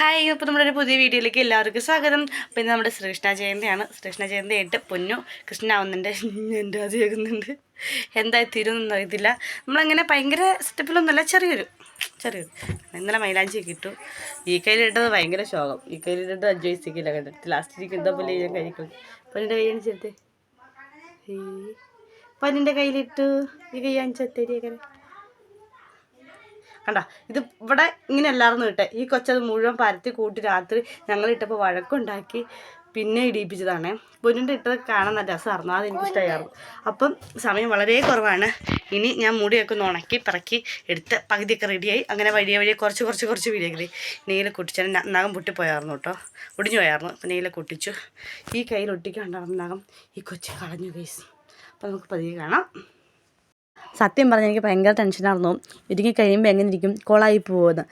Hi അപ്പോൾ നമ്മുടെ ഒരു പുതിയ വീഡിയോയിലേക്ക് എല്ലാവർക്കും സ്വാഗതം. പിന്നെ നമ്മുടെ ശ്രീകൃഷ്ണ ജയന്തിയാണ്. ശ്രീകൃഷ്ണ ജയന്തി ആയിട്ട് പൊന്നു കൃഷ്ണനാവുന്നുണ്ട്. എന്റെ അത് കേൾക്കുന്നുണ്ട്. എന്തായി തീരുമെന്നൊന്നും അറിയത്തില്ല. നമ്മളങ്ങനെ ഭയങ്കര സെറ്റപ്പിലൊന്നുമല്ല ചെറിയൊരു ചെറിയൊരു. ഇന്നലെ മൈലാഞ്ചി കിട്ടു ഈ കയ്യിലിട്ടത് ഭയങ്കര ശോകം. ഈ കയ്യിലിട്ടത് അഞ്ച് വയസ്സിക്കില്ല കണ്ടിട്ട് ലാസ്റ്റ് ഇരിക്കുന്ന പോലെ ഞാൻ കഴിക്കും പൊന്നിന്റെ കൈ അണിച്ചെടുത്ത് പൊന്നിന്റെ കയ്യിലിട്ടു ഈ കൈ അണിച്ചെത്തേരിയൊക്കെ കണ്ട ഇത് ഇവിടെ ഇങ്ങനെ എല്ലാവരും ഇട്ടെ ഈ കൊച്ചത് മുഴുവൻ പരത്തി കൂട്ടി രാത്രി ഞങ്ങൾ ഇട്ടപ്പോൾ വഴക്കുണ്ടാക്കി പിന്നെ ഇടിയിപ്പിച്ചതാണ്. പൊന്നിന്റെ ഇട്ടത് കാണാൻ നല്ല രസമായിരുന്നു. അത് എനിക്ക് ഇഷ്ടമായിരുന്നു അപ്പം സമയം വളരെ കുറവാണ്. ഇനി ഞാൻ മുടിയൊക്കെ ഒന്ന് ഉണക്കി പറക്കി എടുത്ത് പകുതിയൊക്കെ റെഡിയായി. അങ്ങനെ വഴിയെ വഴിയെ കുറച്ച് കുറച്ച് കുറച്ച് വീഡിയോകൾ നെയ്യിൽ കുട്ടിച്ചാൽ നഖം പൊട്ടിപ്പോയായിരുന്നു കേട്ടോ. ഒടിഞ്ഞു പോയായിരുന്നു അപ്പം നെയ്യിൽ കുട്ടിച്ചു. ഈ കയ്യിൽ ഒട്ടിക്കാണ്ടായിരുന്നു നഖം ഈ കൊച്ചു കളഞ്ഞു കേസ് അപ്പം നമുക്ക് പതിയെ കാണാം. സത്യം പറഞ്ഞാൽ എനിക്ക് ഭയങ്കര ടെൻഷനായിരുന്നു ഒരുങ്ങി കഴിയുമ്പോൾ എങ്ങനെ ഇരിക്കും കോളായി പോകുമെന്ന്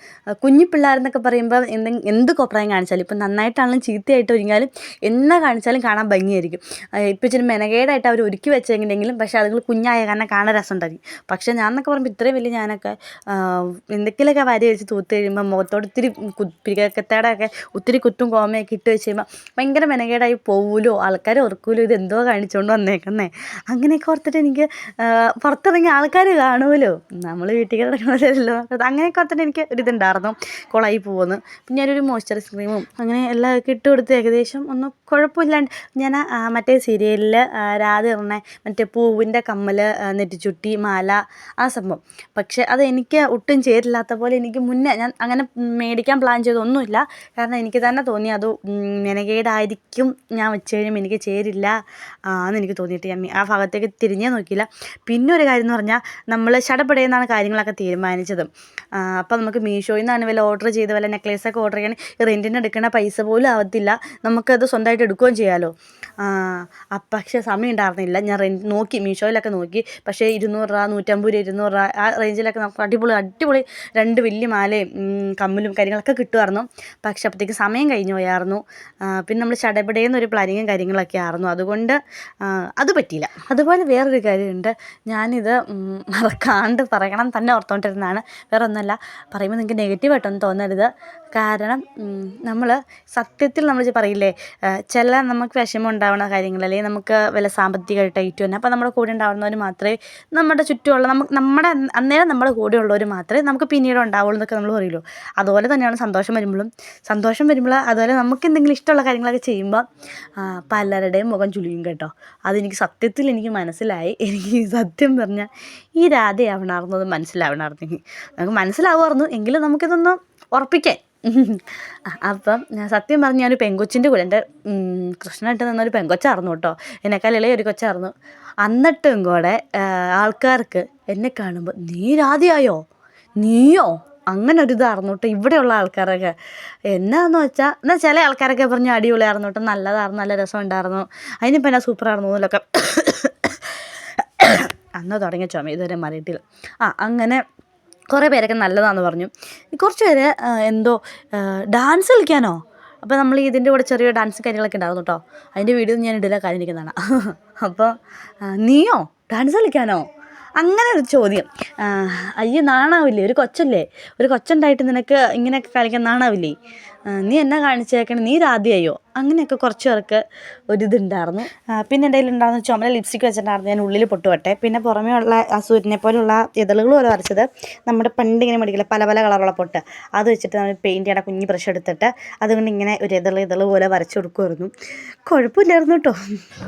കുഞ്ഞു പിള്ളേരെന്നൊക്കെ പറയുമ്പോൾ എന്തെ എന്ത് കോപ്രായം കാണിച്ചാലും ഇപ്പം നന്നായിട്ടാണെങ്കിലും ചീത്തയായിട്ട് ഒരുങ്ങിയാലും എന്നാ കാണിച്ചാലും കാണാൻ ഭംഗിയായിരിക്കും. ഇപ്പം ഇച്ചിരി മെനകേടായിട്ട് അവർ ഒരുക്കി വെച്ചെങ്കിലെങ്കിലും പക്ഷേ അതുങ്ങൾ കുഞ്ഞായ കാരണം കാണാൻ രസമുണ്ടായിരിക്കും. പക്ഷേ ഞാൻ എന്നൊക്കെ പറയുമ്പോൾ ഇത്രയും വലിയ ഞാനൊക്കെ എന്തെങ്കിലുമൊക്കെ വാരി വെച്ച് തൂത്ത് കഴിയുമ്പോൾ മുഖത്തോട് ഒത്തിരി പിരികക്കത്തേടൊക്കെ ഒത്തിരി കുത്തും കോമയൊക്കെ ഇട്ട് വെച്ച് കഴിയുമ്പോൾ ഭയങ്കര മെനകേടായി പോവുമല്ലോ ആൾക്കാർ ഓർക്കൂലോ? ഇത് എന്തോ കാണിച്ചുകൊണ്ട് വന്നേക്കുന്നേ. അങ്ങനെയൊക്കെ ഓർത്തിട്ട് എനിക്ക് പുറത്തിറങ്ങി ആൾക്കാർ കാണുമല്ലോ. നമ്മൾ വീട്ടിൽ കിടക്കണമല്ലോ അങ്ങനെയൊക്കെ തന്നെ എനിക്ക് ഒരിതുണ്ടായിരുന്നു കുളമായി പോകുന്നു. പിന്നെ ഞാനൊരു മോയ്സ്ചറൈസ് ക്രീമും അങ്ങനെ എല്ലാം ഒക്കെ ഇട്ട് കൊടുത്ത് ഏകദേശം ഒന്നും കുഴപ്പമില്ലാണ്ട് ഞാൻ മറ്റേ സീരിയലിൽ രാധ ഇറങ്ങ മറ്റേ പൂവിന്റെ കമ്മൽ നെറ്റിച്ചുട്ടി മാല ആ സംഭവം. പക്ഷേ അത് എനിക്ക് ഒട്ടും ചേരില്ലാത്ത പോലെ എനിക്ക് മുന്നേ ഞാൻ അങ്ങനെ മേടിക്കാൻ പ്ലാൻ ചെയ്തൊന്നുമില്ല. കാരണം എനിക്ക് തന്നെ തോന്നി അത് മെനകേടായിരിക്കും. ഞാൻ വെച്ച് കഴിയുമ്പോൾ എനിക്ക് ചേരില്ല. എന്ന് എനിക്ക് തോന്നിയിട്ട് ഞാൻ ആ ഭാഗത്തേക്ക് തിരിഞ്ഞേ നോക്കിയില്ല. പിന്നെ ഒരു കാര്യം എന്ന് പറഞ്ഞാൽ നമ്മൾ ചടപടയെന്നാണ് കാര്യങ്ങളൊക്കെ തീരുമാനിച്ചത്. അപ്പോൾ നമുക്ക് മീഷോയിൽ നിന്നാണ് വല്ല ഓർഡർ ചെയ്ത് വല്ല നെക്ലേസൊക്കെ ഓർഡർ ചെയ്യാൻ റെന്റിന് എടുക്കേണ്ട പൈസ പോലും ആവത്തില്ല. നമുക്കത് സ്വന്തമായിട്ട് എടുക്കുകയും ചെയ്യാമല്ലോ പക്ഷേ സമയം ഉണ്ടായിരുന്നില്ല. ഞാൻ റെന്റ് നോക്കി മീഷോയിലൊക്കെ നോക്കി. പക്ഷേ ഇരുന്നൂറ് രൂപ നൂറ്റമ്പത് രൂപ ഇരുന്നൂറ് രൂപ ആ റേഞ്ചിലൊക്കെ നമുക്ക് അടിപൊളി അടിപൊളി രണ്ട് വലിയ മാലയും കമ്മലും കാര്യങ്ങളൊക്കെ കിട്ടുമായിരുന്നു. പക്ഷേ അപ്പോഴത്തേക്ക് സമയം കഴിഞ്ഞു പോയായിരുന്നു. പിന്നെ നമ്മൾ ചടപടയെന്ന് ഒരു പ്ലാനിങ്ങും കാര്യങ്ങളൊക്കെ ആയിരുന്നു. അതുകൊണ്ട് അത് പറ്റിയില്ല. അതുപോലെ വേറൊരു കാര്യമുണ്ട്. ഞാനിത് മറക്കാണ്ട് പറയണം തന്നെ ഓർത്തുകൊണ്ടിരുന്നതാണ് വേറെ ഒന്നുമല്ല പറയുമ്പോൾ നിങ്ങൾക്ക് നെഗറ്റീവായിട്ടൊന്നും തോന്നരുത്. കാരണം നമ്മൾ സത്യത്തിൽ നമ്മൾ പറയില്ലേ ചില നമുക്ക് വിഷമം ഉണ്ടാവുന്ന കാര്യങ്ങൾ അല്ലെങ്കിൽ നമുക്ക് വില സാമ്പത്തികമായിട്ട് ഏറ്റവും തന്നെ അപ്പോൾ നമ്മുടെ കൂടെ ഉണ്ടാവുന്നവർ മാത്രമേ നമ്മുടെ ചുറ്റുമുള്ള നമുക്ക് നമ്മുടെ അന്നേരം നമ്മുടെ കൂടെ ഉള്ളവർ മാത്രമേ നമുക്ക് പിന്നീട് ഉണ്ടാവുള്ളൂ എന്നൊക്കെ നമ്മൾ പറയുള്ളൂ. അതുപോലെ തന്നെയാണ് സന്തോഷം വരുമ്പോഴും. സന്തോഷം വരുമ്പോൾ അതുപോലെ നമുക്ക് എന്തെങ്കിലും ഇഷ്ടമുള്ള കാര്യങ്ങളൊക്കെ ചെയ്യുമ്പോൾ പലരുടെയും മുഖം ചുളിയും കേട്ടോ. അതെനിക്ക് സത്യത്തിൽ എനിക്ക് മനസ്സിലായി. എനിക്ക് സത്യം പറഞ്ഞാൽ ഈ രാധയാവണമായിരുന്നത് മനസ്സിലാവണമായിരുന്നെങ്കിൽ നമുക്ക് മനസ്സിലാവുമായിരുന്നു. എങ്കിലും നമുക്കിതൊന്ന് ഉറപ്പിക്കാൻ. അപ്പം സത്യം പറഞ്ഞ ഞാനൊരു പെങ്കൊച്ചിന്റെ കൂടെ എന്റെ കൃഷ്ണനായിട്ട് നിന്നൊരു പെങ്കൊച്ചായിരുന്നു കേട്ടോ. എന്നെക്കാൾ ഇളയ ഒരു കൊച്ചായിരുന്നു. എന്നിട്ടും കൂടെ ആൾക്കാർക്ക് എന്നെ കാണുമ്പോൾ നീ രാധയായോ? നീയോ? അങ്ങനെ ഒരു ഇതായിരുന്നു കേട്ടോ ഇവിടെയുള്ള ആൾക്കാരൊക്കെ. എന്നാന്ന് വെച്ചാൽ എന്നാൽ ചില ആൾക്കാരൊക്കെ പറഞ്ഞു അടിപൊളിയായിരുന്നു കേട്ടോ. നല്ലതായിരുന്നു നല്ല രസം ഉണ്ടായിരുന്നു അതിനിപ്പോൾ എന്നാ സൂപ്പറായിരുന്നു എന്നൊക്കെ അന്ന് തുടങ്ങിയ ചുമ ഇതുവരെ മാറിയിട്ടില്ല ആ അങ്ങനെ കുറേ പേരൊക്കെ നല്ലതാണെന്ന് പറഞ്ഞു. കുറച്ച് പേര് എന്തോ ഡാൻസ് കളിക്കാനോ? അപ്പോൾ നമ്മൾ ഇതിന്റെ കൂടെ ചെറിയ ഡാൻസ് കാര്യങ്ങളൊക്കെ ഉണ്ടായിരുന്നു കേട്ടോ അതിന്റെ വീഡിയോ ഞാൻ ഇടില്ല കാര്യം ഇരിക്കുന്നതാണ് അപ്പോൾ നീയോ? ഡാൻസ് കളിക്കാനോ? അങ്ങനെ ഒരു ചോദ്യം. അയ്യോ നാണാവില്ലേ? ഒരു കൊച്ചല്ലേ? ഒരു കൊച്ചുണ്ടായിട്ട് നിനക്ക് ഇങ്ങനെയൊക്കെ കളിക്കാൻ നാണാവില്ലേ? നീ എന്നാ കാണിച്ചേക്കണേ നീ രാധിയായോ? അങ്ങനെയൊക്കെ കുറച്ച് പേർക്ക് ഒരിതുണ്ടായിരുന്നു പിന്നെ എന്റെ കയ്യിലുണ്ടായിരുന്ന ചുമല ലിപ്സ്റ്റിക് വെച്ചിട്ടുണ്ടായിരുന്നു ഞാൻ ഉള്ളിൽ പൊട്ടുവട്ടെ. പിന്നെ പുറമേ ഉള്ള ആ സൂര്യനെ പോലുള്ള ഇതളുകൾ പോലെ വരച്ചത് നമ്മുടെ പണ്ട് ഇങ്ങനെ മേടിക്കില്ല പല പല കളറുള്ള പൊട്ട്. അത് വെച്ചിട്ട് നമ്മൾ പെയിന്റ് ചെയ്യണ കുഞ്ഞ് ബ്രഷ് എടുത്തിട്ട് അതുകൊണ്ട് ഇങ്ങനെ ഒരു ഇതൾ ഇതൾ പോലെ വരച്ച് കൊടുക്കുമായിരുന്നു. കുഴപ്പമില്ലായിരുന്നു കേട്ടോ.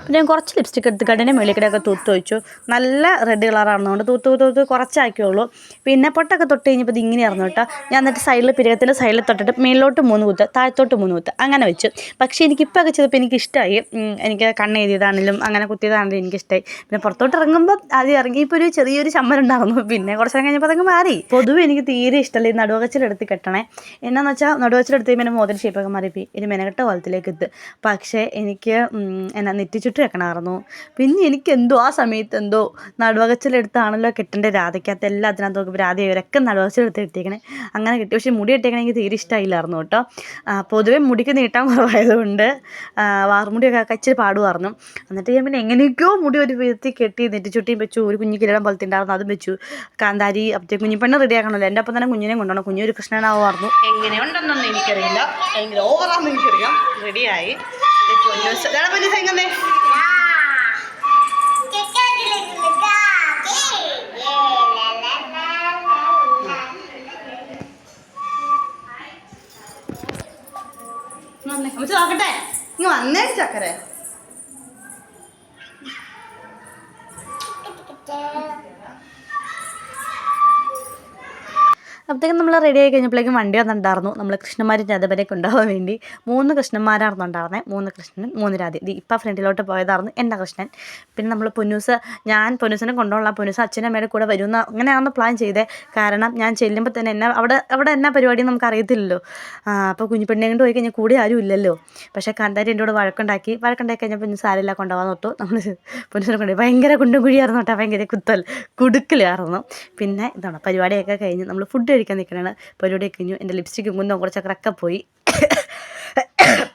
പിന്നെ ഞാൻ കുറച്ച് ലിപ്സ്റ്റിക് എടുത്ത് കടനെ മേളിക്കടയൊക്കെ തൂത്ത് വെച്ചു നല്ല റെഡ് കളറാണെന്നുകൊണ്ട് തൂത്ത് തൂത്ത് തൂത്ത് കുറച്ചാക്കിയുള്ളൂ പിന്നെ പൊട്ടൊക്കെ തൊട്ട് കഴിഞ്ഞപ്പോൾ ഇത് ഇങ്ങനെയായിരുന്നു കേട്ടോ. ഞാൻ എന്നിട്ട് സൈഡിൽ പിരകത്തിന്റെ സൈഡിൽ തൊട്ടിട്ട് മേളിലോട്ട് മൂന്ന് കുത്ത് താഴത്തോട്ട് മൂന്ന് കുത്ത് അങ്ങനെ വെച്ചു. പക്ഷേ എനിക്കിപ്പോൾ ഒക്കെ ചെയ്തപ്പോൾ എനിക്ക് ഇഷ്ടമായി എനിക്ക് കണ്ണ് എഴുതിയതാണെങ്കിലും അങ്ങനെ കുത്തിയതാണെങ്കിലും എനിക്കിഷ്ടമായി പിന്നെ പുറത്തോട്ട് ഇറങ്ങുമ്പോൾ ആദ്യം ഇറങ്ങിയപ്പോൾ ഒരു ചെറിയൊരു ചമ്മൽ ഉണ്ടായിരുന്നു പിന്നെ കുറച്ച് നേരം കഴിഞ്ഞപ്പോൾ അതങ്ങ് മാറി. പൊതുവെ എനിക്ക് തീരെ ഇഷ്ടമല്ല ഈ നടുവകച്ചിലെടുത്ത് കെട്ടണേ. എന്നാന്ന് വെച്ചാൽ നടുവച്ചിലെടുത്ത് പിന്നെ മോതിരം ഷേപ്പൊക്കെ മാറിപ്പോയി ഇനി മെനകെട്ട കോലത്തിലേക്ക് എത്ത് പക്ഷേ എനിക്ക് എന്നാ നെറ്റിച്ചുട്ട് വെക്കണമായിരുന്നു. പിന്നെ എനിക്ക് എന്തോ ആ സമയത്ത് എന്തോ നടുവകച്ചിലെടുത്താണല്ലോ കെട്ടേണ്ട രാധയ്ക്കകത്ത്. എല്ലാം അതിനകത്ത് നോക്കുമ്പോൾ രാധ നടുവകച്ചിലെടുത്ത് കിട്ടിയേക്കണേ. അങ്ങനെ കിട്ടി. പക്ഷേ മുടി കിട്ടിയേക്കണേ എനിക്ക് തീരെ ഇഷ്ടമായില്ലായിരുന്നു കേട്ടോ. പൊതുവെ മുടിക്ക് നീട്ടാൻ കുറവായതുകൊണ്ട് വാർമുടിയൊക്കെ വാർമുടിയൊക്കെ ഇച്ചിരി പാടുമായിരുന്നു എന്നിട്ട് ഞാൻ പിന്നെ എങ്ങനെയൊക്കെയോ മുടി ഒരു വിധത്തിൽ കെട്ടി നെറ്റി നെറ്റിച്ചുട്ടിയും വെച്ചു ഒരു കുഞ്ഞു കിരീടം പോലത്തെ ഉണ്ടായിരുന്നു അതും വെച്ചു. കാന്താരി അപ്പത്തെ കുഞ്ഞിപ്പെണ്ണ് റെഡി ആക്കണമല്ലോ എന്റെ ഒപ്പം തന്നെ കുഞ്ഞിനെ കൊണ്ടുപോകണം കുഞ്ഞു ഒരു കൃഷ്ണനാവുമായിരുന്നു എങ്ങനെയുണ്ടെന്നൊന്നും എനിക്കറിയില്ല. എങ്കിലും ഓവറാണെന്ന് എനിക്കറിയാം. റെഡിയായി പൊന്നൂസ് എങ്ങനെ അമ്മച്ചി നോക്കട്ടെ. ഇങ്ങ് വന്നേ ചക്കര. അപ്പോഴത്തേക്കും നമ്മൾ റെഡി ആയി കഴിഞ്ഞപ്പോഴേക്കും വണ്ടി വന്നിട്ടുണ്ടായിരുന്നു. നമ്മൾ കൃഷ്ണന്മാരും രാധവരെ ഉണ്ടാവാൻ വേണ്ടി മൂന്ന് കൃഷ്ണന്മാരായിരുന്നു ഉണ്ടായിരുന്നത് മൂന്ന് കൃഷ്ണൻ മൂന്ന് രാധ. ഇപ്പം ഫ്രണ്ടിലോട്ട് പോയതായിരുന്നു എന്റെ കൃഷ്ണൻ. പിന്നെ നമ്മൾ പൊന്നൂസ് ഞാൻ പൊന്നൂസിനെ കൊണ്ടുള്ള പൊന്നൂസ് അച്ഛനും അമ്മയുടെ കൂടെ വരുമെന്ന് അങ്ങനെയാണെന്ന് പ്ലാൻ ചെയ്തേ. കാരണം ഞാൻ ചെല്ലുമ്പോൾ തന്നെ എന്നെ അവിടെ അവിടെ എന്നാ പരിപാടി നമുക്ക് അറിയത്തില്ലല്ലോ അപ്പോൾ കുഞ്ഞുപെണ്ണിനെ കൊണ്ട് പോയി കഴിഞ്ഞാൽ കൂടെ ആരും ഇല്ലല്ലോ. പക്ഷേ കാന്താരി എന്റെ കൂടെ വഴക്കുണ്ടാക്കി. വഴക്കുണ്ടാക്കി കഴിഞ്ഞപ്പോൾ പൊന്നൂസ് ആരെല്ലാം കൊണ്ടുപോകാൻ തൊട്ടു. നമ്മൾ പൊന്നൂസിനെ കൊണ്ടുപോയി. ഭയങ്കര കുണ്ടും കുഴിയായിരുന്നു കേട്ടോ. ഭയങ്കര കുത്തൽ കുടുക്കലായിരുന്നു. പിന്നെ ഇതാണ് പരിപാടിയൊക്കെ കഴിഞ്ഞ് നമ്മൾ ഫുഡ് കഴിക്കാൻ നിൽക്കണാണ് പരിപാടിയൊക്കെ കഴിഞ്ഞു. എന്റെ ലിപ്സ്റ്റിക്കും കുന്നും കുറച്ചൊക്കെ ഒക്കെ പോയി.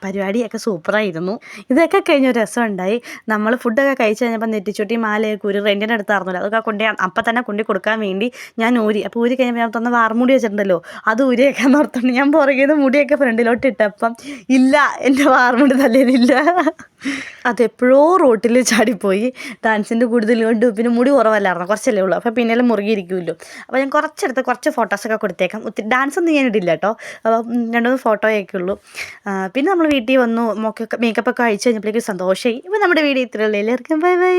പരിപാടിയൊക്കെ സൂപ്പറായിരുന്നു. ഇതൊക്കെ കഴിഞ്ഞ ഒരു രസമുണ്ടായി. നമ്മൾ ഫുഡൊക്കെ കഴിച്ച് കഴിഞ്ഞപ്പോൾ നെറ്റിച്ചുട്ടി മാലയൊക്കെ ഒരു റെന്റിന്റെ അടുത്തായിരുന്നല്ലോ അതൊക്കെ കൊണ്ടേ അപ്പം തന്നെ കൊണ്ടു കൊടുക്കാൻ വേണ്ടി ഞാൻ ഊരി. അപ്പോൾ ഊരി കഴിഞ്ഞപ്പോൾ ഞാൻ തന്നെ വാർമുടി വെച്ചിട്ടുണ്ടല്ലോ അത് ഊരിയൊക്കെ നിർത്തുന്നുണ്ട് ഞാൻ പുറകിൽ നിന്ന് മുടിയൊക്കെ ഫ്രണ്ടിലോട്ട് ഇട്ടപ്പം ഇല്ല എന്റെ വാർമുടി തലേനില്ല അതെപ്പോഴോ റോട്ടിൽ ചാടിപ്പോയി. ഡാൻസിന്റെ കൂടുതൽ കൊണ്ട്. പിന്നെ മുടി കുറവല്ലായിരുന്നു. കുറച്ചല്ലേ ഉള്ളൂ. അപ്പോൾ പിന്നെ മുറുകിയിരിക്കുമല്ലോ അപ്പോൾ ഞാൻ കുറച്ചെടുത്ത് കുറച്ച് ഫോട്ടോസൊക്കെ കൊടുത്തേക്കാം. ഒത്തിരി ഡാൻസ് ഒന്നും ഞാൻ ഇടില്ല കേട്ടോ. അപ്പോൾ രണ്ട് മൂന്ന് ഫോട്ടോയൊക്കെ ഉള്ളൂ. പിന്നെ നമ്മൾ വീട്ടിൽ വന്നു മൊക്കൊക്കെ മേക്കപ്പ് ഒക്കെ അഴിച്ചു കഴിഞ്ഞപ്പോഴേക്കും സന്തോഷമായി ഇപ്പോൾ നമ്മുടെ വീഡിയോ ഇത്രയുള്ള എല്ലാവർക്കും ബൈ ബൈ